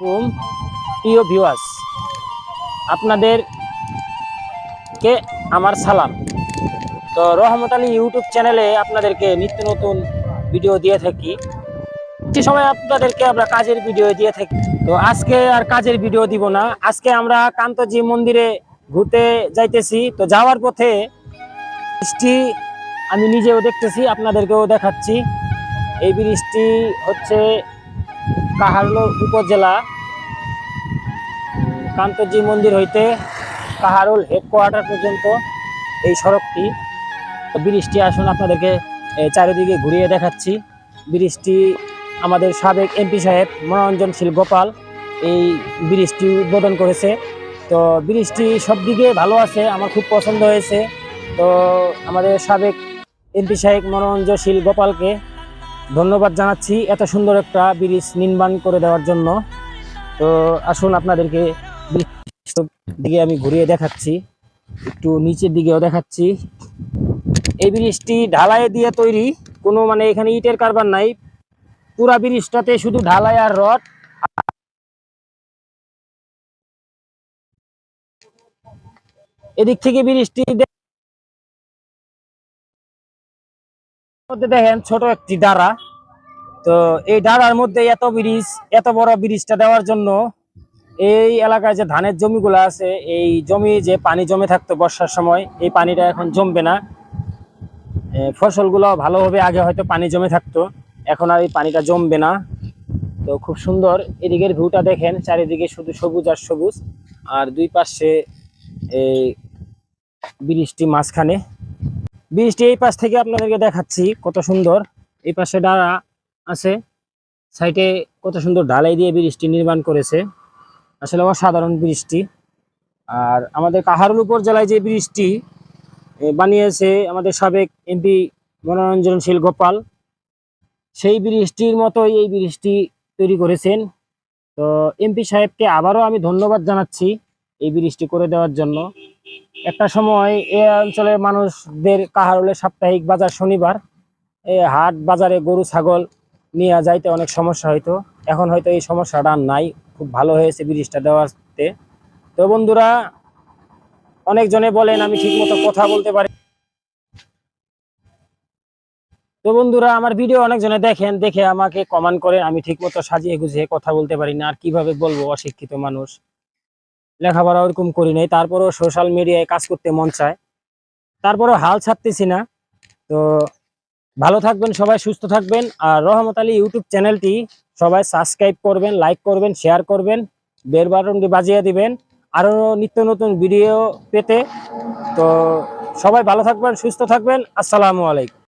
হুম, প্রিয় ভিউয়ার্স আপনাদের কে আমার সালাম? তো রহমত আলী ইউটিউব চ্যানেলে আপনাদেরকে নিত্য নতুন ভিডিও দিয়ে থাকি। সে সময় আপনাদেরকে আমরা কাজের ভিডিও দিয়ে থাকি। তো আজকে আর কাজের ভিডিও দিব না। আজকে আমরা কান্তজি মন্দিরে ঘুরতে যাইতেছি। তো যাওয়ার পথে বৃষ্টি আমি নিজেও দেখতেছি আপনাদেরকেও দেখাচ্ছি। এই বৃষ্টি হচ্ছে কাহারলো উপজেলা কান্তজি মন্দির হইতে কাহারুল হেডকোয়ার্টার পর্যন্ত এই সড়কটি। ব্রিজটি আসুন আপনাদেরকে চারিদিকে ঘুরিয়ে দেখাচ্ছি। ব্রিজটি আমাদের সাবেক এমপি সাহেব মনোরঞ্জনশীল গোপাল এই ব্রিজটি উদ্বোধন করেছে। তো ব্রিজটি সব দিকে ভালো আছে, আমার খুব পছন্দ হয়েছে। তো আমাদের সাবেক এমপি সাহেব মনোরঞ্জনশীল গোপালকে ধন্যবাদ জানাচ্ছি এত সুন্দর একটা ব্রিজ নির্মাণ করে দেওয়ার জন্য। তো আসুন আপনাদেরকে দিকে আমি ঘুরিয়ে দেখাচ্ছি, একটু নিচের দিকেও দেখাচ্ছি। এই ব্রিজটি ঢালাই দিয়ে তৈরি, কোনো মানে এখানে ইটের কারবার নাই। পুরা ব্রিজটাতে শুধু ঢালাই আর রড। এদিক থেকে ব্রিজটি মধ্যে দেখেন ছোট একটি ডাড়া তো এই ডাড়ার মধ্যে এত ব্রিজ, এত বড় ব্রিজটা দেওয়ার জন্য এই এলাকায় যে ধানের জমিগুলো আছে, এই জমি যে পানি জমে থাকতো বর্ষার সময়, এই পানিটা এখন জমবে না। ফসলগুলো ভালোভাবে আগে হয়তো পানি জমে থাকতো, এখন আর এই পানিটা জমবে না। তো খুব সুন্দর, এদিকের ভিউটা দেখেন, চারিদিকে শুধু সবুজ আর সবুজ। আর দুই পাশে এই ব্রিজটি মাঝখানে ব্রিজটি এই পাশ থেকে আপনাদেরকে দেখাচ্ছি কত সুন্দর। এই পাশে ডাড়া আছে। সাইডে কত সুন্দর ঢালাই দিয়ে ব্রিজটি নির্মাণ করেছে। আসলে অসাধারণ ব্রিজটি আর আমাদের কাহারুল উপজেলায় যে ব্রিজটি বানিয়েছে আমাদের সাবেক এমপি মনোরঞ্জনশীল গোপাল, সেই ব্রিজটির মতোই এই ব্রিজটি তৈরি করেছেন। তো এমপি সাহেবকে আবারও আমি ধন্যবাদ জানাচ্ছি। এই ব্রিজটি করে দেওয়ার জন্য। একটা সময় এ অঞ্চলের মানুষদের কাহারুলের সাপ্তাহিক বাজার শনিবার হাট বাজারে গরু, ছাগল নিয়ে যাইতে অনেক সমস্যা হইতো। এখন হয়তো এই সমস্যাটা নাই, খুব ভালো হয়েছে ব্রিজটা দেওয়াতে। তো বন্ধুরা, অনেকজনে বলেন, আমি ঠিকমতো কথা বলতে পারি তো বন্ধুরা, আমার ভিডিও অনেকজনে দেখেন, দেখে আমাকে কমেন্ট করেন, আমি ঠিকমতো সাজিয়ে গুছিয়ে কথা বলতে পারি না, আর কীভাবে বলব অশিক্ষিত মানুষ। লেখাপড়া ওরকম করি নাই। তারপরও সোশ্যাল মিডিয়ায় কাজ করতে মন চায়। তারপরও হাল ছাড়তেছি না। তো ভালো থাকবেন সবাই, সুস্থ থাকবেন। আর রহমত আলী ইউটিউব চ্যানেলটি সবাই সাবস্ক্রাইব করবেন লাইক করবেন শেয়ার করবেন বের বাটনটি বাজিয়ে দিবেন। আরও নিত্য নতুন ভিডিও পেতে। তো সবাই ভালো থাকবেন, সুস্থ থাকবেন। আসসালামু আলাইকুম।